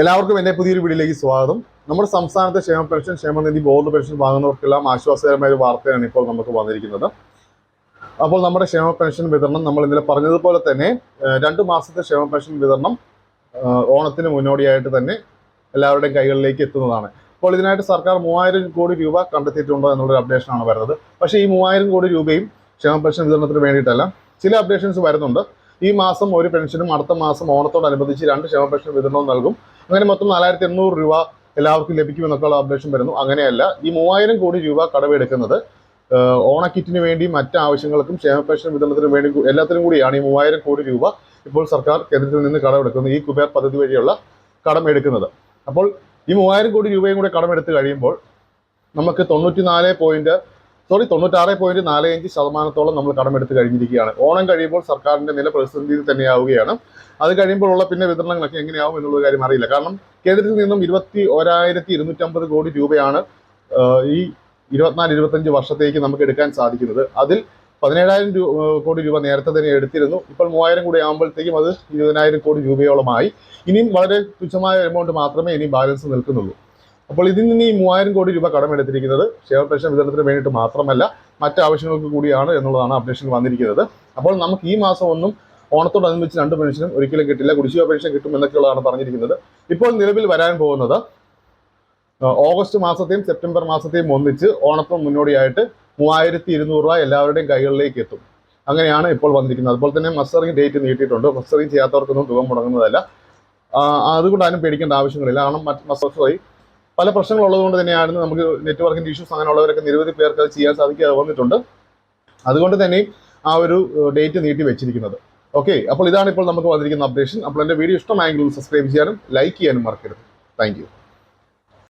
എല്ലാവർക്കും എന്റെ പുതിയൊരു വീഡിയോയിലേക്ക് സ്വാഗതം. നമ്മുടെ സംസ്ഥാനത്തെ ക്ഷേമ പെൻഷൻ ക്ഷേമനിധി ബോർഡ് പെൻഷൻ വാങ്ങുന്നവർക്കെല്ലാം ആശ്വാസകരമായ ഒരു വാർത്തയാണ് ഇപ്പോൾ നമുക്ക് വന്നിരിക്കുന്നത്. അപ്പോൾ നമ്മുടെ ക്ഷേമ പെൻഷൻ വിതരണം നമ്മൾ ഇന്നലെ പറഞ്ഞതുപോലെ തന്നെ രണ്ടു മാസത്തെ ക്ഷേമ പെൻഷൻ വിതരണം ഓണത്തിന് മുന്നോടിയായിട്ട് തന്നെ എല്ലാവരുടെയും കൈകളിലേക്ക് എത്തുന്നതാണ്. അപ്പോൾ ഇതിനായിട്ട് സർക്കാർ മൂവായിരം കോടി രൂപ കണ്ടെത്തിയിട്ടുണ്ടോ എന്നുള്ളൊരു അപ്ഡേഷനാണ് വരുന്നത്. പക്ഷേ ഈ മൂവായിരം കോടി രൂപയും ക്ഷേമ പെൻഷൻ വിതരണത്തിന് വേണ്ടിയിട്ടല്ല. ചില അപ്ഡേഷൻസ് വരുന്നുണ്ട്. ഈ മാസം ഒരു പെൻഷനും അടുത്ത മാസം ഓണത്തോടനുബന്ധിച്ച് രണ്ട് ക്ഷമ പെൻഷൻ വിതരണവും നൽകും. അങ്ങനെ മൊത്തം നാലായിരത്തി എണ്ണൂറ് രൂപ എല്ലാവർക്കും ലഭിക്കുമെന്നൊക്കെയുള്ള അപ്ഡേഷൻ വരുന്നു. അങ്ങനെയല്ല ഈ മൂവായിരം കോടി രൂപ കടവെടുക്കുന്നത് ഓണക്കിറ്റിന് വേണ്ടി മറ്റ് ആവശ്യങ്ങൾക്കും ക്ഷേമ പെൻഷൻ വിതരണത്തിനും വേണ്ടി എല്ലാത്തിനും കൂടിയാണ് ഈ മൂവായിരം കോടി രൂപ ഇപ്പോൾ സർക്കാർ കേന്ദ്രത്തിൽ നിന്ന് കടമെടുക്കുന്നത് ഈ കുബേർ പദ്ധതി വഴിയുള്ള കടം എടുക്കുന്നത് അപ്പോൾ ഈ മൂവായിരം കോടി രൂപയും കൂടെ കടമെടുത്ത് കഴിയുമ്പോൾ നമുക്ക് തൊണ്ണൂറ്റി നാല് പോയിന്റ് സോറി തൊണ്ണൂറ്റാറ് പോയിന്റ് നാല് അഞ്ച് ശതമാനത്തോളം നമ്മൾ കടമെടുത്ത് കഴിഞ്ഞിരിക്കുകയാണ്. ഓണം കഴിയുമ്പോൾ സർക്കാരിന്റെ നില പ്രതിസന്ധിയിൽ തന്നെയാവുകയാണ്. അത് കഴിയുമ്പോഴുള്ള പിന്നെ വിതരണങ്ങളൊക്കെ എങ്ങനെയാവും എന്നുള്ള കാര്യം അറിയില്ല. കാരണം കേന്ദ്രത്തിൽ നിന്നും ഇരുപത്തി ഒരായിരത്തി ഇരുന്നൂറ്റമ്പത് കോടി രൂപയാണ് ഈ ഇരുപത്തിനാല് ഇരുപത്തഞ്ച് വർഷത്തേക്ക് നമുക്ക് എടുക്കാൻ സാധിക്കുന്നത്. അതിൽ പതിനേഴായിരം കോടി രൂപ നേരത്തെ തന്നെ എടുത്തിരുന്നു. ഇപ്പോൾ മൂവായിരം കൂടി ആകുമ്പോഴത്തേക്കും അത് ഇരുപതിനായിരം കോടി രൂപയോളമായി. ഇനിയും വളരെ തുച്ഛമായ എമൗണ്ട് മാത്രമേ ഇനി ബാലൻസ് നിൽക്കുന്നുള്ളൂ. അപ്പോൾ ഇതിൽ നിന്ന് ഈ മൂവായിരം കോടി രൂപ കടമെടുത്തിരിക്കുന്നത് ഷെയർ പെൻഷൻ വിതരണത്തിന് വേണ്ടിയിട്ട് മാത്രമല്ല മറ്റ് ആവശ്യങ്ങൾക്ക് കൂടിയാണ് എന്നുള്ളതാണ് അപ്ഡേഷൻ വന്നിരിക്കുന്നത്. അപ്പോൾ നമുക്ക് ഈ മാസം ഒന്നും ഓണത്തോടനുബന്ധിച്ച് രണ്ട് പെൻഷനും ഒരിക്കലും കിട്ടില്ല കുടിശ്ശിക പെൻഷൻ കിട്ടും എന്നൊക്കെയുള്ളതാണ് പറഞ്ഞിരിക്കുന്നത്. ഇപ്പോൾ നിലവിൽ വരാൻ പോകുന്നത് ഓഗസ്റ്റ് മാസത്തെയും സെപ്റ്റംബർ മാസത്തെയും ഒന്നിച്ച് ഓണത്തിന് മുന്നോടിയായിട്ട് മൂവായിരത്തി ഇരുന്നൂറ് രൂപ എല്ലാവരുടെയും കൈകളിലേക്ക് എത്തും. അങ്ങനെയാണ് ഇപ്പോൾ വന്നിരിക്കുന്നത്. അതുപോലെ തന്നെ മസ്റ്ററിംഗ് ഡേറ്റ് നീട്ടിയിട്ടുണ്ട്. മസ്റ്ററിംഗ് ചെയ്യാത്തവർക്കൊന്നും തുക മുടങ്ങുന്നതല്ല. അതുകൊണ്ട് ആരും പേടിക്കേണ്ട ആവശ്യങ്ങളില്ല. കാരണം മറ്റ് മസ്റ്ററി പല പ്രശ്നങ്ങൾ ഉള്ളതുകൊണ്ട് തന്നെയാണ് നമുക്ക് നെറ്റ്വർക്കിന്റെ ഇഷ്യൂസ് അങ്ങനെയുള്ളവരൊക്കെ നിരവധി പേർക്ക് അത് ചെയ്യാൻ സാധിക്കാതെ വന്നിട്ടുണ്ട്. അതുകൊണ്ട് തന്നെ ആ ഒരു ഡേറ്റ് നീട്ടി വെച്ചിരിക്കുന്നത്. ഓക്കെ അപ്പോൾ ഇതാണ് ഇപ്പോൾ നമുക്ക് വന്നിരിക്കുന്ന അപ്ഡേഷൻ അപ്പോൾ എന്റെ വീഡിയോ ഇഷ്ടമായെങ്കിൽ സബ്സ്ക്രൈബ് ചെയ്യാനും ലൈക്ക് ചെയ്യാനും മറക്കരുത്. താങ്ക്